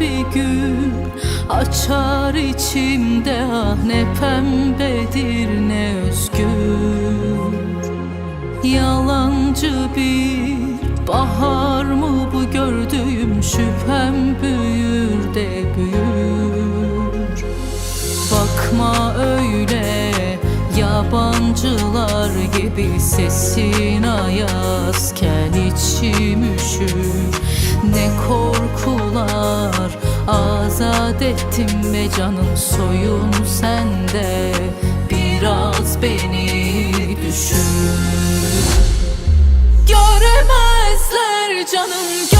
bir gün Açar içimde ah ne pembedir ne özgür. Yalancı bir bahar mı bu gördüğüm şüphem büyür de büyür. Bakma öyle yabancılar gibi sesin ayazken içim ettim ve canım soyun sende? Biraz beni düşün. Göremezler canım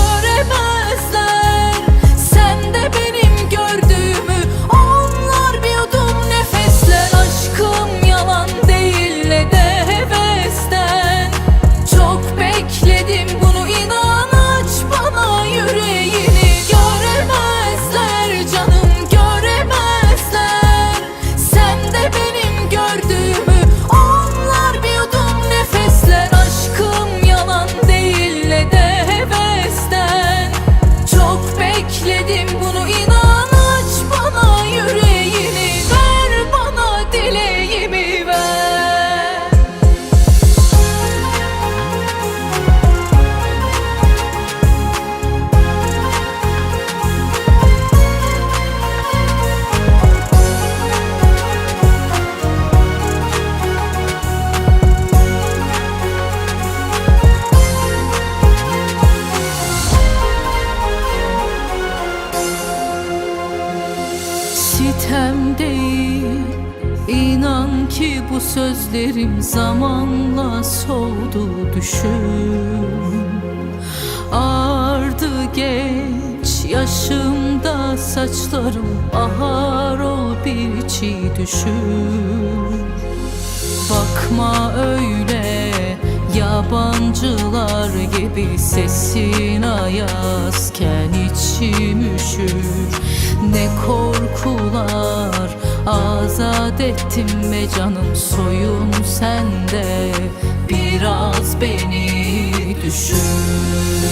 ki bu sözlerim zamanla soldu düşün Ardı geç yaşımda saçlarım bahar ol bir çiğ düşün Bakma öyle yabancılar gibi sesin ayazken içim üşür. Ne korkular azat ettim canım soyun sende Biraz beni düşün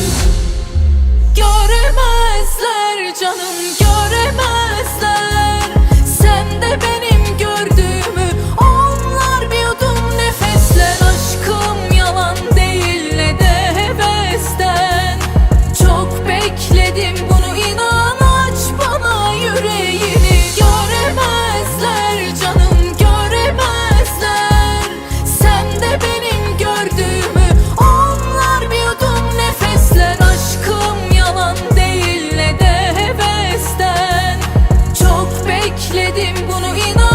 bunu no